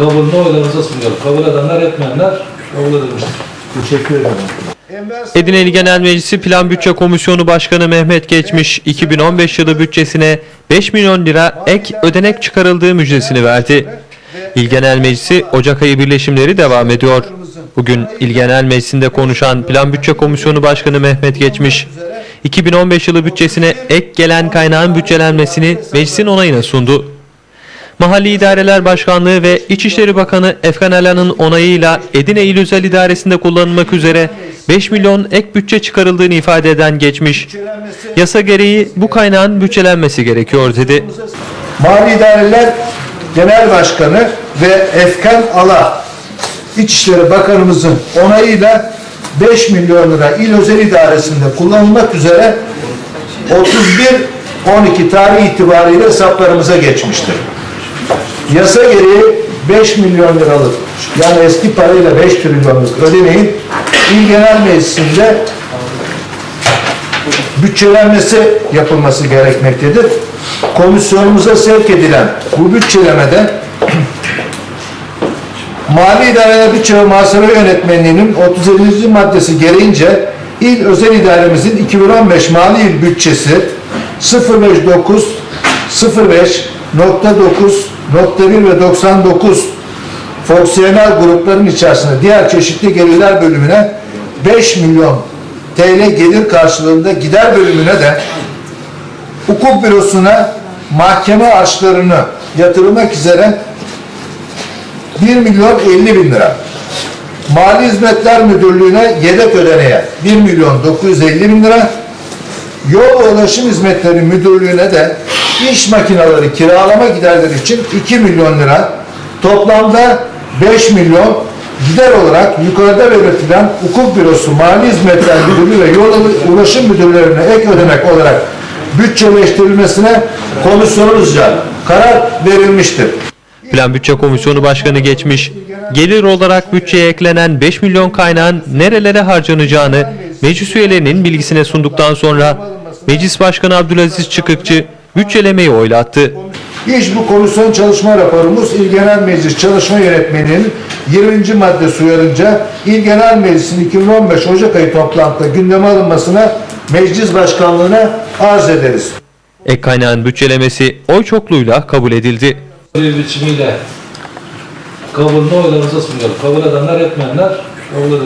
kabulünü oylarınıza sunuyorum. Kabul edenler etmeyenler kabul edilmiştir. Teşekkür ederim. Edirne İl Genel Meclisi Plan Bütçe Komisyonu Başkanı Mehmet Geçmiş, 2015 yılı bütçesine 5 milyon lira ek ödenek çıkarıldığı müjdesini verdi. İl Genel Meclisi Ocak ayı birleşimleri devam ediyor. Bugün İl Genel Meclisi'nde konuşan Plan Bütçe Komisyonu Başkanı Mehmet Geçmiş, 2015 yılı bütçesine ek gelen kaynağın bütçelenmesini meclisin onayına sundu. Mahalli İdareler Başkanlığı ve İçişleri Bakanı Efkan Alan'ın onayıyla Edirne İl Özel İdaresi'nde kullanılmak üzere 5 milyon ek bütçe çıkarıldığını ifade eden geçmiş. Yasa gereği bu kaynağın bütçelenmesi gerekiyor dedi. Mali İdareler Genel Başkanı ve Efkan Ala İçişleri Bakanımızın onayıyla 5 milyon lira İl Özel İdaresi'nde kullanılmak üzere 31-12 tarih itibariyle hesaplarımıza geçmiştir. Yasa gereği 5 milyon liralık yani eski parayla 5 trilyonluk ödeneğin İl Genel Meclisi'nde bütçelenmesi yapılması gerekmektedir. Komisyonumuza sevk edilen bu bütçelemede Mali İdareler Bütçe ve Muhasebe Yönetmenliği'nin 37. maddesi gereğince İl Özel İdaremizin 2015 Mali Yıl Bütçesi 059 05 nokta 9 nokta 1 ve 99 fonksiyonel grupların içerisinde diğer çeşitli gelirler bölümüne 5 milyon TL gelir karşılığında gider bölümüne de hukuk bürosuna mahkeme harçlarını yatırmak üzere 1 milyon 50 bin lira. Mali Hizmetler Müdürlüğü'ne yedek ödeneğe 1 milyon 950 bin lira. Yol Ulaşım Hizmetleri Müdürlüğü'ne de iş makineleri kiralama giderleri için 2 milyon lira. Toplamda 5 milyon gider olarak yukarıda belirtilen Hukuk Bürosu, Mali Hizmetler Müdürlüğü ve Yol Ulaşım Müdürlüğü'ne ek ödenek olarak bütçeleştirilmesine komisyonumuzca karar verilmiştir. Plan Bütçe Komisyonu Başkanı geçmiş, gelir olarak bütçeye eklenen 5 milyon kaynağın nerelere harcanacağını meclis üyelerinin bilgisine sunduktan sonra Meclis Başkanı Abdülaziz Çıkıkçı bütçelemeyi oylattı. İş bu komisyon çalışma raporumuz İl Genel Meclis Çalışma Yönetmeliği'nin 20. maddesi uyarınca İl Genel Meclisi'nin 2015 Ocak ayı toplantıda gündeme alınmasına Meclis Başkanlığı'na arz ederiz. Ek kaynağın bütçelemesi oy çokluğuyla kabul edildi. Bir biçimiyle kabulünü oylarınıza sunuyorum. Kabul edenler etmeyenler kabul.